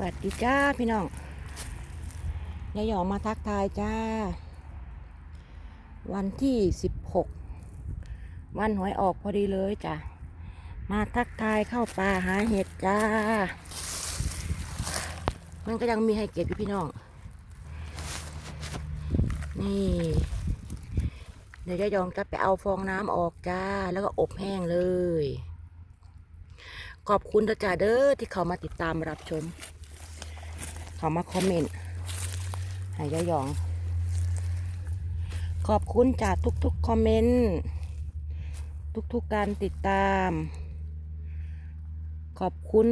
สวัสดีจ้าพี่น้องยายหยองมาทักทายจ้า วันที่สิบหกวันหวยออกพอดีเลยจ้ะ มาทักทายเข้าป่าหาเห็ดจ้า มันก็ยังมีให้เก็บอยู่พี่น้อง นี่ เดี๋ยวยายหยองจะไปเอาฟองน้ำออกจ้า แล้วก็อบแห้งเลย ขอบคุณนะจ้าเด้อที่เขามาติดตามรับชม เขามาคอมเมนต์ให้ยายยอง ขอบคุณจากทุกๆคอมเมนต์ทุกๆการติดตาม ขอบคุณ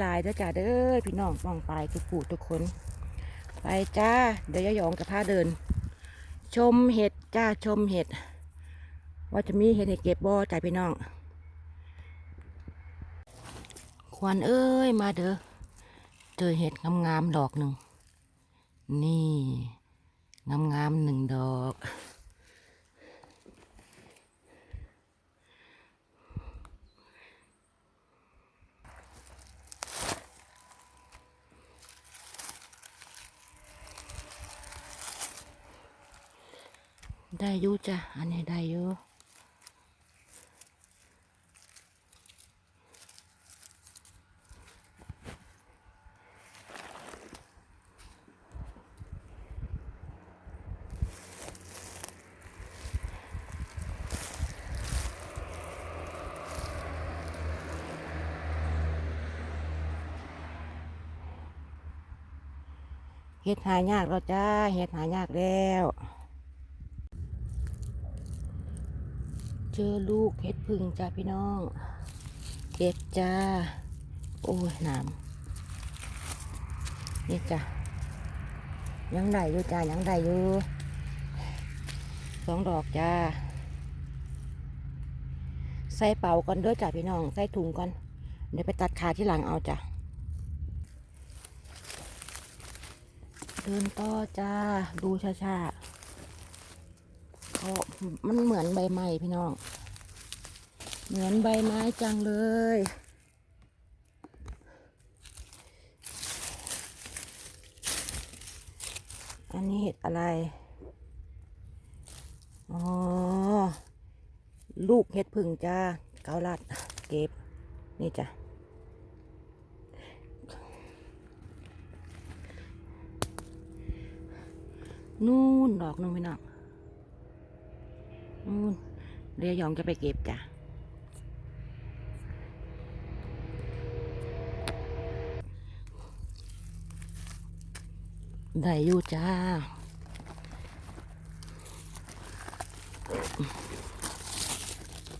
หลายๆนะจ้าเด้อพี่น้องฟังไปทุกผู้ทุกคน ไปจ้าเดี๋ยวยายองจะพาเดิน ชมเห็ดจ้าชมเห็ด ว่าจะมีเห็ดให้เก็บบ่จ้าพี่น้อง ควันเอ้ยมาเด้อ เจอเห็ดงามๆดอกหนึ่ง นี่งามๆหนึ่งดอก ได้ยู่จ้ะ อันนี้ได้ยู่ ฮ็ดหายากแล้วจ้าเฮ็ดหายากแล้ว เจอลูกเฮ็ดพึ่งจ้าพี่น้อง เก็บจ้า โอ้ยหนามนี่จ้ะยังได้อยู่จ้ายังได้อยู่สองดอกจ้า ใส่เป่าก่อนเด้อจ้าพี่น้อง ใส่ถุงก่อน เดี๋ยวไปตัดขาที่หลังเอาจ้ะ เดินต่อจ้า ดูช้าๆเขามันเหมือนใบไม้พี่น้อง เหมือนใบไม้จังเลย อันนี้เห็ดอะไร อ๋อ ลูกเห็ดผึ่งจ้า เกาลัด เก็บ นี่จ้ะ นู่นดอกนึงพี่น้องนู่นเรียยองจะไปเก็บจ้ะได้อยู่จ้า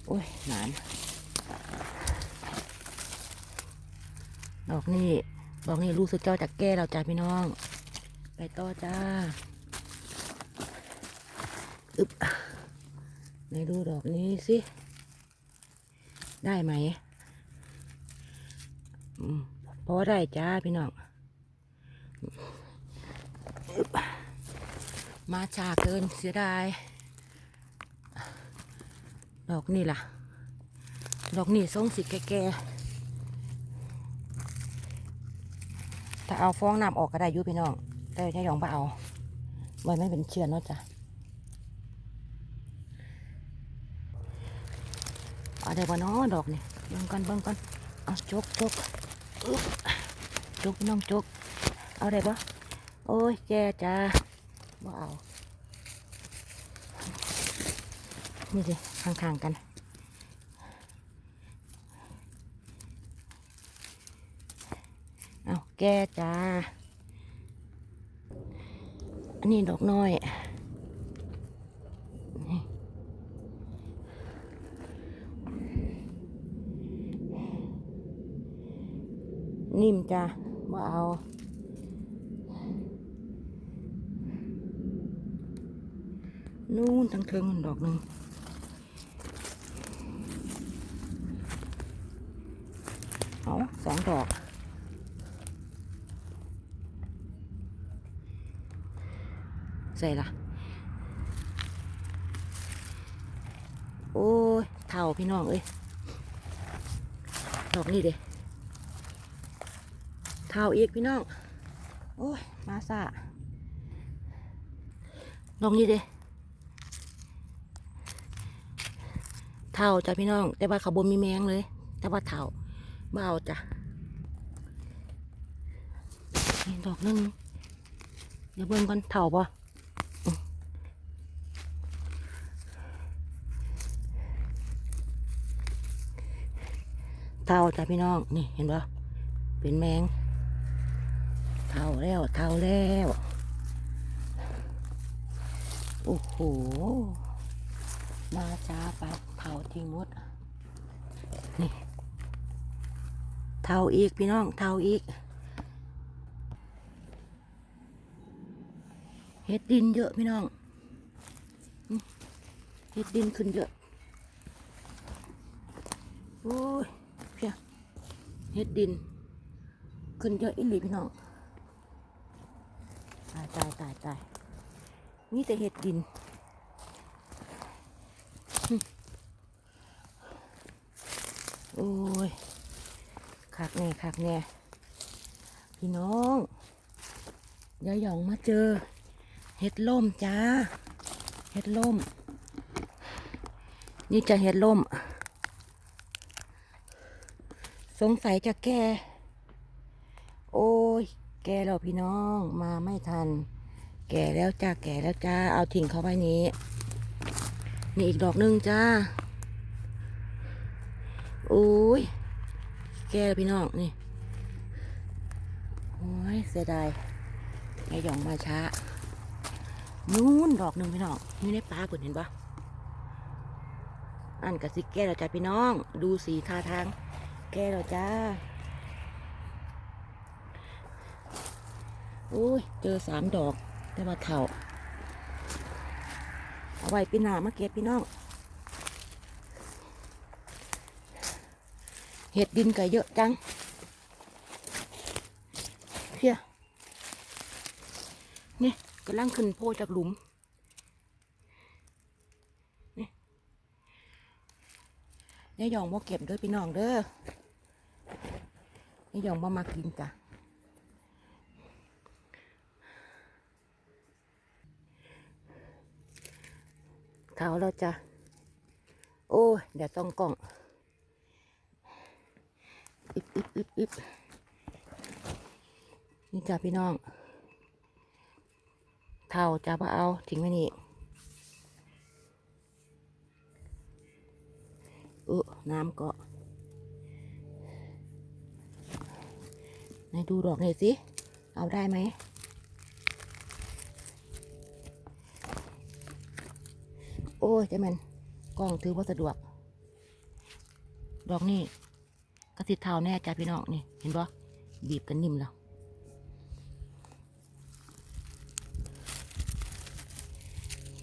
โอ้ยหนานดอกนี่ดอกนี่รู้สึกเจ้าจากแก้เราจ้าพี่น้อง ไปต่อจ้า อึบไหนดูดอกนี้สิ ได้ไหมอืมพอได้จ้าพี่น้องมาชาเกินเสียดาย ดอกนี่ล่ะ ดอกนี่ทรงสีแก่ๆถ้าเอาฟองน้ำออกก็ได้ยุพี่น้อง แต่จะยองไปเอา ไว้ไม่เป็นเชื้อเนาะจ้ะ เอาได้บ่เนาะดอกนี่เบิ่งก่อนเบิ่งก่อนเอาจกจกจกน้องจก เอาได้บ่โอ้ยแกจ้าบ่เอา นี่สิข้างๆกันเอาแกจ้าอันนี้ดอกน้อย นี่ นิ่มจ้ะว่าเอานู่นทั้งเทิงดอกหนึ่งเอาสองดอก ใส่ละโอ้ยเท่าพี่น้องเอ้ย ดอกนี่เด้ เท่าอีกพี่น้อง โอ้ย มาซะลองนี่เด้เท่าจ้ะพี่น้อง แต่ว่าเขาบนมีแมงเลย แต่ว่าเท่าเบาจ้ะนี่ดอกหนึงเดี๋ยวเบิ่งก่อนเท่าปะเท่าจ้ะพี่น้อง นี่เห็นปะเป็นแมง เท่าแล้วเท่าแล้ว โอ้โห มาช้าไปเท่าทิ้งหมดนี่เท่าอีกพี่น้องเท่าอีก เห็ดดินเยอะพี่น้อง เห็ดดินขึ้นเยอะ โอ้ยเพียเห็ดดินขึ้นเยอะอีหลีพี่น้อง ตายตายตายตายมีแต่เห็ดดิน โอ้ยคักแน่คักแน่พี่น้องยายหยองมาเจอ เห็ดล่มจ้า เห็ดล่ม นี่จะเห็ดล่ม สงสัยจะแก่ โอ้ แก่แล้วพี่น้องมาไม่ทัน แก่แล้วจ้าแก่แล้วจ้าเอาทิ้งเขาไว้นี้ นี่อีกดอกหนึงจ้าโอ้ยแก่แล้วพี่น้องนี่โอ้ยเสียดายไอหยองมาช้านู้นดอกหนึ่งพี่น้องอยู่ในป่าเปิดเห็นปะอันกะสิแก่แล้วจ้าพี่น้อง ดูสีท่าทาง แก่แล้วจ้า อ้ย เจอสามดอก แต่ว่าเถ่า เอาไว้ปีหน้ามาเก็บพี่น้อง เห็ดดินก็เยอะจังเพียนี่กำลังขึ้นโพจากหลุมนี่ยายหยองบ่เก็บเด้วยพี่น้องเด้อยายหยองบ่มากินจ้ะ เท้าแล้วจ้ะ โอ้เดี๋ยวต้องกล่องอิบอิบอิบอิบนี่จ้ะพี่น้องเท่าจะมาเอาทิ้งไว้นี่เออน้ำเกาะไหนดูดอกหน่อยสิ เอาได้ไหม โอ้ยจะมันกล้องถือว่าสะดวก ดอกนี่กระติดเท้าแน่จ้ะพี่น้องนี่เห็นปะบีบกันนิ่มแล้ว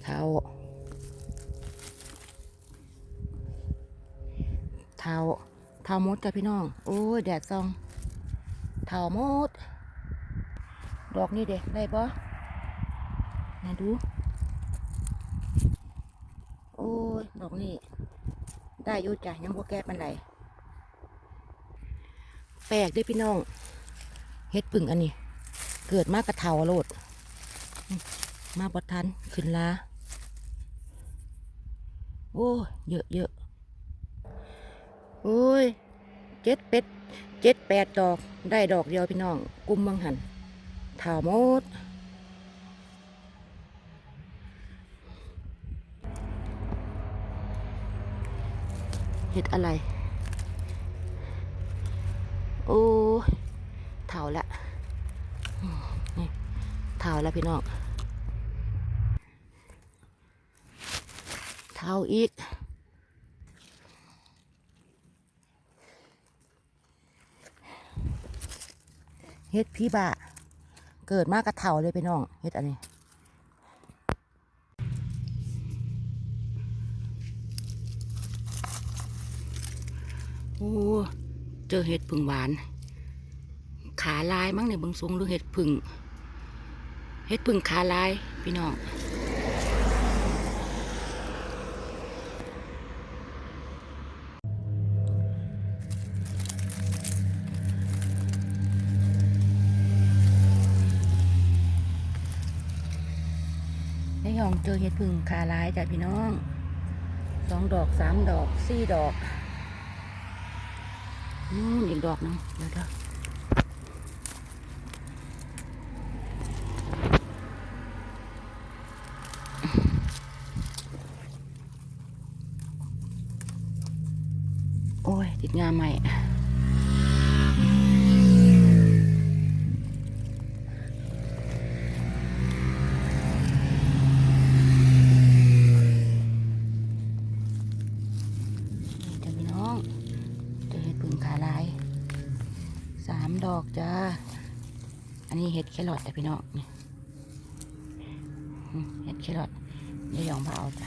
เท้าเท้าเท้ามดจ้ะพี่น้อง โอ้ยแดดซองเท้ามด ดอกนี่เด็กได้ปะไหนดู โอ้ ยดอกนี่ได้ยู่จ้ะยังบ่แก้ปันไดแปลกด้วยพี่น้องเฮ็ดปึ่งอันนี้ เกิดมากกระเทาโลด มาบดทันขึ้นลาโอ้ยเยอะเยอะโอ้ยเจ็ดเป็ดเจ็ดแปดดอกได้ดอกเดียวพี่น้อง กุมบังหันเถาหมด เห็ดอะไร โอ้เท่าละนี่เท่าละพี่น้องเท่าอีกเฮ็ดพี่บะเกิดมากกระเท่าเลยพี่น้องเฮ็ดอันนี้ อ้เจอเห็ดผึ่งหวาน ขาลายมั้งเนี่ยบางสูงหรือเห็ดผึ่งเห็ดผึ่งขาลายพี่น้องในห้องเจอเห็ดผึ่งขาลายจ้ะพี่น้องสองดอกสามดอกสี่ดอก นู่นอีกดอกหนึงเดี๋ยวเดี๋ยวโอ้ยติดงานใหม่ ดอกจ้า อันนี้เห็ดแครอทแต่พี่น้องนี่อืมเห็ดแครอทนี่ยองพาเอาจ้ะ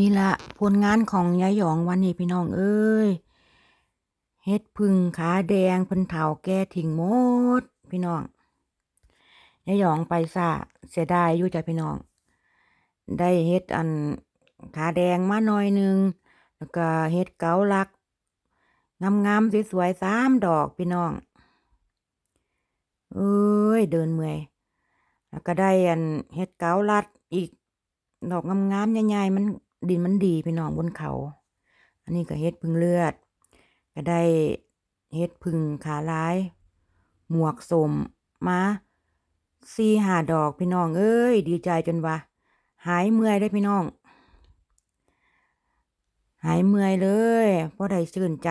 นี่ละผลงานของยายหยองวันนี้พี่น้องเอ้ยเห็ดพึ่งขาแดงพิ่นเถาแก่ทิ้งหมด พี่น้องยายหยองไปซะเสียดายอยู่จ้ะพี่น้อง ได้เฮ็ดอันขาแดงมาหน่อยหนึง แล้วก็เฮ็ดเกาลักงามๆสวยๆสามดอกพี่น้อง เอ้ย เดินเมื่อย แล้วก็ได้อันเฮ็ดเกาลัดอีก ดอกงามๆใหญ่ๆมัน ดินมันดีพี่น้องบนเขา อันนี้ก็เฮ็ดพึ่งเลือด ก็ได้เฮ็ดพึ่งขาลาย หมวกสมมาสี่หาดอกพี่น้อง เอ้ย ดีใจจนว่า หายเมื่อยได้พี่น้อง หายเมื่อยเลยเพราะได้ชื่นใจ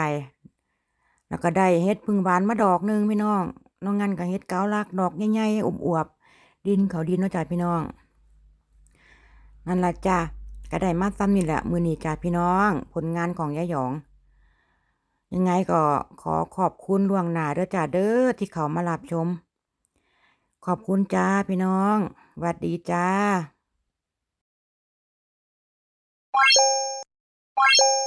แล้วก็ได้เฮ็ดพึ่งหวานมาดอกหนึงพี่น้องน้องงันก็เฮ็ดเกาลักดอกใหญ่ๆอวบๆดินเขาดินเนาะจ้ะพี่น้องนั่นละจ้ะ ก็ได้มาซ้ำนี่แหละมือนีจ้าพี่น้อง ผลงานของยายหยอง ยังไงก็ขอขอบคุณล่วงหน้าเด้อจ้าเด้อที่เขามารับชม ขอบคุณจ้าพี่น้องหวัดดีจ้า Thank you.